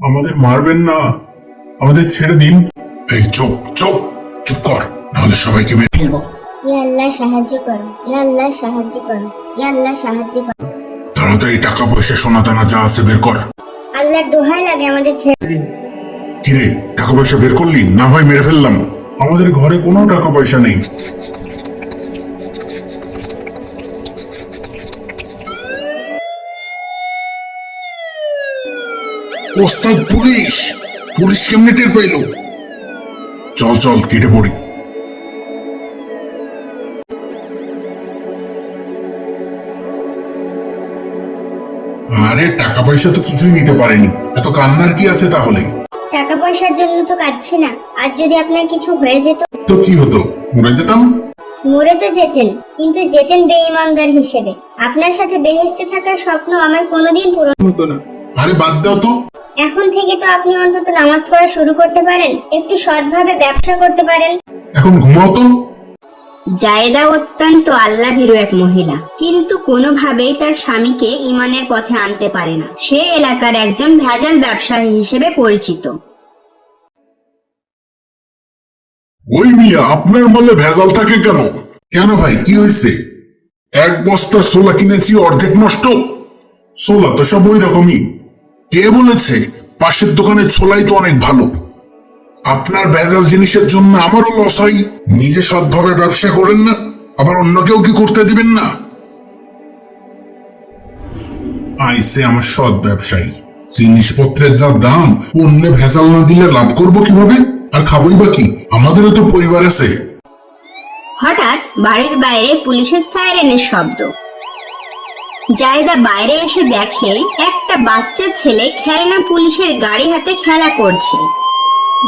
আমাদের মারবেন না। আমাদের ছেড়ে দিন। এই চুপ চুপ চুপ কর। নাহলে সবাইকে মেরে ফেলব। ইয়া আল্লাহ সাহায্য করো। ইয়া আল্লাহ সাহায্য করো। ইয়া আল্লাহ সাহায্য করো। তাড়াতাড়ি টাকা পয়সা সোনা দানা যা আছে বের কর। আল্লাহর দোহাই লাগে আমাদের ছেড়ে দিন কিরে টাকা পয়সা বের করলি? না হয় মেরে ফেললাম। আমাদের ঘরে কোনো টাকা পয়সা নেই। ওস্তাদ পুলিশ। পুলিশ কেমনে টের পাইল? চল চল কেটে পড়ি। আরে টাকা পয়সা তো কিছুই নিতে পারেনি। এত কান্নার কি আছে তাহলে? টাকা পয়সার জন্য তো কাঁদছি না। আর যদি আপনার কিছু হয়ে যেত তো কি হতো? মরে যেতাম? মরে তো যেতেন কিন্তু যেতেন বেঈমানদার হিসেবে। আপনার সাথে বেহেস্তে থাকার স্বপ্ন আমার কোনোদিন পূরণ হতো না। আরে বাদ দাও তো। এখন থেকে তো আপনি অন্তত নামাজ পড়া শুরু করতে পারেন একটু সৎভাবে ব্যবসা করতে পারেন। এখন ঘুমাও তো। জায়েদা অত্যন্ত আল্লাভীরু এক মহিলা কিন্তু কোনোভাবেই তার স্বামীকে ইমানের পথে আনতে পারে না। সে এলাকার একজন ভেজাল ব্যবসায়ী হিসেবে পরিচিত। ওই মিয়া আপনার মালে ভেজাল থাকে কেন? কেন ভাই কি হয়েছে? এক বস্তা সোলা কিনেছি অর্ধেক নষ্ট। সোলা তো সব ওই রকমই। কে বলেছে? পাশের দোকানের ছোলাই তো অনেক ভালো। আপনার ভেজাল জিনিসের জন্য আমারও লস হয়। নিজে সৎভাবে ব্যবসা করেন না, আবার অন্য কেউ কি করতে দিবেন না? আইসে আমার সৎ ব্যবসায়ী। জিনিসপত্রের যা দাম অন্য ভেজাল না দিলে লাভ করব কীভাবে? আর খাবই বা কি? আমাদেরও তো পরিবার আছে। হঠাৎ বাড়ির বাইরে পুলিশের সাইরেনের শব্দ। জায়দা বাইরে এসে দেখে একটা বাচ্চা ছেলে খেলনা পুলিশের গাড়ি হাতে খেলা করছে।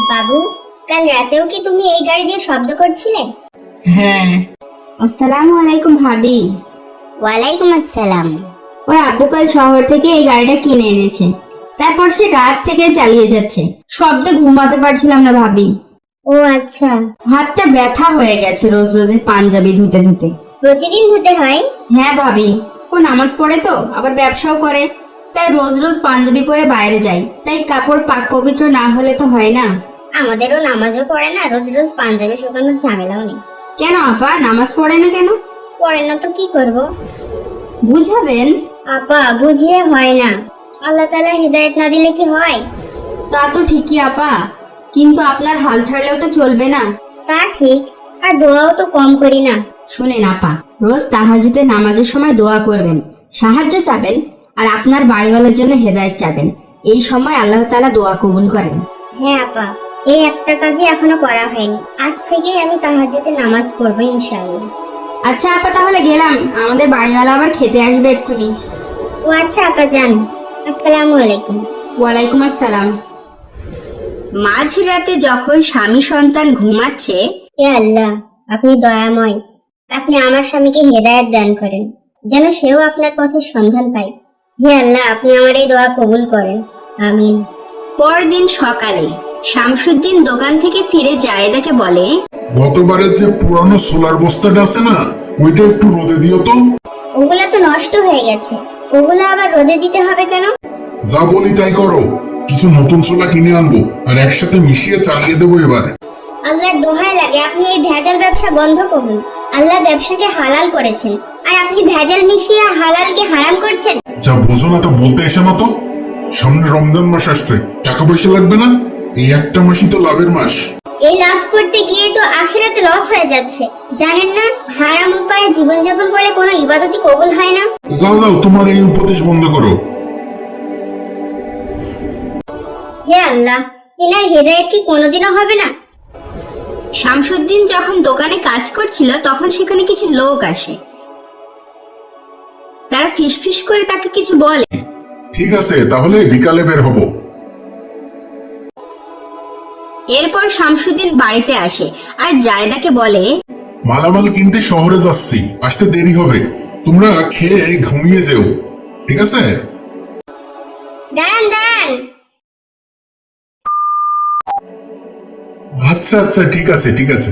বাবু কাল রাতেও কি তুমি এই গাড়ি দিয়ে শব্দ করছিলে? হ্যাঁ। আসসালামু আলাইকুম ভাবি। ওয়ালাইকুম আসসালাম। ওর আব্বু কাল শহর থেকে এই গাড়িটা কিনে এনেছে। তারপর সে রাত থেকে চালিয়ে যাচ্ছে। শব্দে ঘুমাতে পারছিলাম না ভাবি। ও আচ্ছা। হাতটা ব্যথা হয়ে গেছে রোজ রোজের পাঞ্জাবি ধুতে ধুতে। প্রতিদিন ধুতে হয়? হ্যাঁ ভাবি। ও নামাজ পড়ে তো আবার ব্যবসাও করে। তাই রোজ রোজ পাঞ্জাবি পরে বাইরে যাই। তাই কাপড় পাক পবিত্র না হলে তো হয় না। আমাদেরও নামাজও পড়ে না রোজ রোজ পাঞ্জাবি শুকানোর ঝামেলাও নেই। কেন আপা? নামাজ পড়ে না কেন? পড়ে না তো কি করব? বুঝাবেন? আপা বুঝিয়ে হয় না। আল্লাহ তালা হৃদায়ত না দিলে কি হয়? তা তো ঠিকই আপা। কিন্তু আপনার হাল ছাড়লেও তো চলবে না। তা ঠিক আর দোয়াও তো কম করি না। শুনেন আপা রোজ তাহাজুতে নামাজের সময় দোয়া করবেন সাহায্য চাবেন আর আপনার বাড়িওয়ালার জন্য হেদায়েত চাবেন। এই সময় আল্লাহ তাআলা দোয়া কবুল করেন। হ্যাঁ আপা এই একটা কাজই এখনও করা হয়নি। আজ থেকেই আমি তাহাজ্জুদে নামাজ পড়ব ইনশাআল্লাহ। আচ্ছা আপা তাহলে গেলাম। আমাদের বাড়িওয়ালা আবার খেতে আসবে এক্ষুনি। ও আচ্ছা আপা যান। আসসালামু আলাইকুম। ওয়ালাইকুম আসসালাম। মাঝরাতে যখন স্বামী সন্তান ঘুমাচ্ছে হে আল্লাহ আপনি দয়াময়। আপনি আমার স্বামীকে হেদায়েত দান করেন যেন সেও আপনার পথের সন্ধান পায়। হে আল্লাহ আপনি আমার এই দোয়া কবুল করেন। আমিন। পরদিন সকালে শামসুদ্দিন দোকান থেকে ফিরে জায়েদাকে বলে গতবারের যে পুরানো সোলার বস্তাটা আছে না ওইটা একটু রোদে দিও তো। ওগুলা তো নষ্ট হয়ে গেছে। ওগুলা আবার রোদে দিতে হবে কেন? যা বলি তাই করো। কিছু নতুন সোলা কিনে আনব আর একসাথে মিশিয়ে চালিয়ে দেবো এবার। আল্লাহর দোহাই লাগে আপনি এই ভেজাল ব্যবসা বন্ধ করুন। আল্লাহ ব্যবসাকে হালাল করেছেন। আর আপনি ভেজাল মিশিয়ে হালালকে হারাম করছেন? যা বোঝো না তা বলতে এসে না তো। সামনে রমজান মাস আসছে। টাকা পয়সা লাগবে না? এই একটা মাসই তো লাভের মাস। এই লাভ করতে গিয়ে তো আখিরাতে লস হয়ে যাচ্ছে। জানেন না হারাম উপায়ে জীবনযাপন করলে কোনো ইবাদতই কবুল হয় না। যাও যাও তোমার এই উপদেশ বন্ধ করো। হে আল্লাহ এনার হেদায়েত কি কোনোদিনও হবে না? শামসুদ্দিন যখন দোকানে কাজ করছিল তখন সেখানে কিছু লোক আসে। তারা ফিসফিস করে তাকে কিছু বলে। ঠিক আছে তাহলে বিকালে বের হব। এরপর শামসুদ্দিন বাড়িতে আসে আর জায়দাকে বলে মালামাল কিনতে শহরে যাচ্ছি আসতে দেরি হবে। তোমরা খেয়ে ঘুমিয়ে যেও ঠিক আছে? আচ্ছা আচ্ছা ঠিক আছে ঠিক আছে।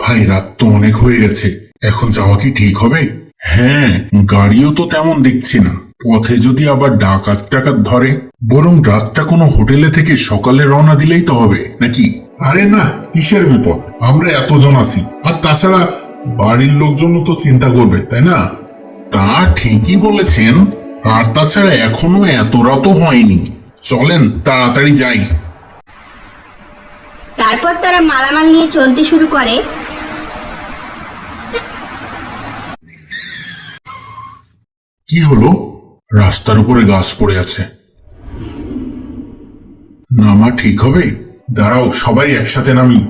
ভাই, রাত তো অনেক হয়ে গেছে। এখন যাওয়া কি ঠিক হবে? হ্যাঁ গাড়িও তো তেমন দেখছি না। পথে যদি আবার ডাকাত টাকাত ধরে, বরং রাতটা কোনো হোটেলে থেকে সকালে রওনা দিলেই তো হবে, নাকি? আরে না, কিসের বিপদ? আমরা এতজন আছি। আর তাছাড়া বাড়ির লোকজনও তো চিন্তা করবে, তাই না? তা ঠিকই বলেছেন। আর তাছাড়া এখনও এত রাতও হয়নি। চলেন তাড়াতাড়ি যাই। তারপর তারা মালামাল নিয়ে চলতে শুরু করে। কি হলো? রাস্তার উপরে গাছ পড়ে আছে। নামা ঠিক হবে? দাঁড়াও সবাই একসাথে নামি।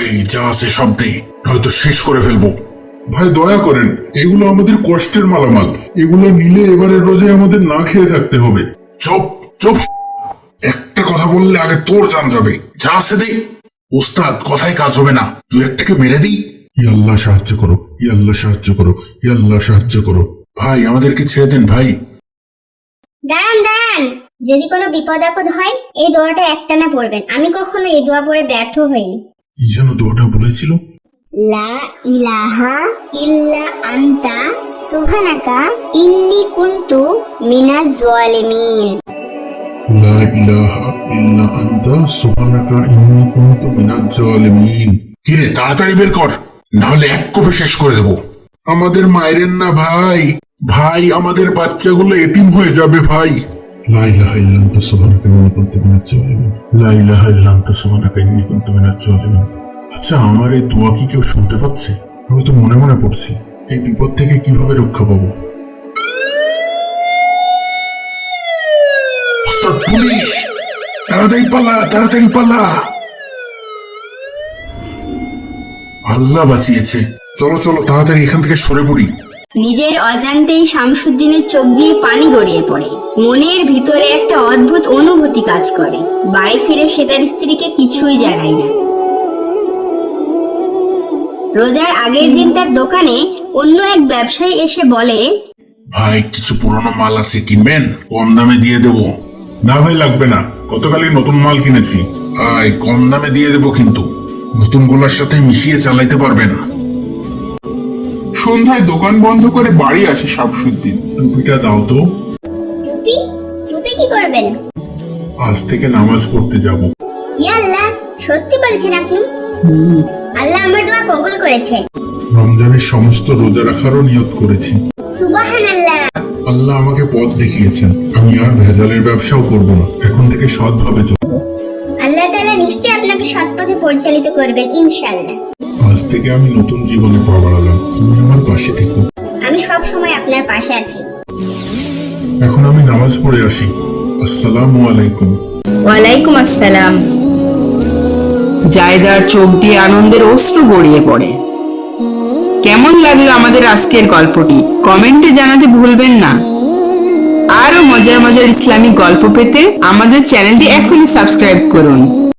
এই যা আছে সব দে হয়তো শেষ করে ফেলব। ভাই দয়া করেন এগুলো আমাদের কষ্টের মালামাল। এগুলো নিলে এবারে রোজে আমাদের না খেয়ে থাকতে হবে। চুপ চুপ। একটা কথা বললে আগে তোর জান যাবে। যা আছে দে। ওস্তাদ কথায় কাজ হবে না। দু একটাকে মেরে দিই। ইয়াল্লাহ সাহায্য করো ইয়াল্লাহ সাহায্য করো ইয়াল্লাহ সাহায্য করো। ভাই আমাদেরকে ছেড়ে দেন ভাই। দাঁড়ান দাঁড়ান। যদি কোনো বিপদ আপদ হয় এই দোয়াটা একটানা পড়বেন আমি কখনো এই দোয়া পড়ে ব্যর্থ হইনি। কি যেন দোয়াটা বলেছিল? তাড়াতাড়ি বের কর না হলে এক কোপে শেষ করে দেব। আমাদের মায়েরেন না ভাই? ভাই, আমাদের বাচ্চাগুলো এতিম হয়ে যাবে, ভাই। লা ইলাহা ইল্লা আনতা, সুবহানাকা, ইন্নী কুনতু মিনাজ জালিমিন লা ইলাহা ইল্লা আনতা, সুবহানাকা, ইন্নী কুনতু মিনাজ জালিমিন আচ্ছা আমার এই দোয়া কি কেউ শুনতে পাচ্ছে? আমি তো মনে মনে পড়ছি, এই বিপদ থেকে কীভাবে রক্ষা পাবো? পুলিশ! তাড়াতাড়ি পালা তাড়াতাড়ি পালা! আল্লাহ বাঁচিয়েছে। চলো চলো, তাড়াতাড়ি এখান থেকে সরে পড়ি। নিজের অজান্তেই শামসুদ্দিনের চোখ দিয়ে পানি গড়িয়ে পড়ে। মনের ভিতরে একটা অদ্ভুত অনুভূতি কাজ করে। বাড়ি ফিরে সে তার স্ত্রীকে কিছুই জানায় না। রোজার আগের দিন তার দোকানে অন্য এক ব্যবসায়ী এসে বলে ভাই কিছু পুরনো মাল আছে কিনবেন? কম দামে দিয়ে দেব। না ভাই লাগবে না। গতকালই নতুন মাল কিনেছি। ভাই কম দামে দিয়ে দেব কিন্তু। নতুনগুলার সাথে মিশিয়ে চালাইতে পারবেন সন্ধ্যায় দোকান বন্ধ করে বাড়ি আসে শামসুদ্দিন। টুপিটা দাও তো। টুপি? টুপি কি করবেন? আজ থেকে নামাজ পড়তে যাব। ইয়া আল্লাহ সত্যি বলেছেন আপনি? আল্লাহ আমার দোয়া কবুল করেছে। রমজানের সমস্ত রোজা রাখারও নিয়ত করেছি। সুবহানাল্লাহ। আল্লাহ আমাকে পথ দেখিয়েছেন। আমি আর ভেজালের ব্যবসাও করব না। এখন থেকে সৎভাবে চলব আল্লাহ তাআলা নিশ্চয়ই আপনাকে সৎ পথে পরিচালিত করবেন ইনশাআল্লাহ। আজ থেকে আমি নতুন জীবনে পা বাড়ালাম। তুমি আমার পাশে থেকো। আমি সব সময় আপনার পাশে আছি। এখন আমি নামাজ পড়ে আসি। আসসালামু আলাইকুম। ওয়ালাইকুম আসসালাম। জায়দার চোখ দিয়ে আনন্দের অশ্রু গড়িয়ে পড়ে। কেমন লাগল আমাদের আজকের গল্পটি? কমেন্টে জানাতে ভুলবেন না। আরও মজার মজার ইসলামিক গল্প পেতে আমাদের চ্যানেলটি এখনই সাবস্ক্রাইব করুন।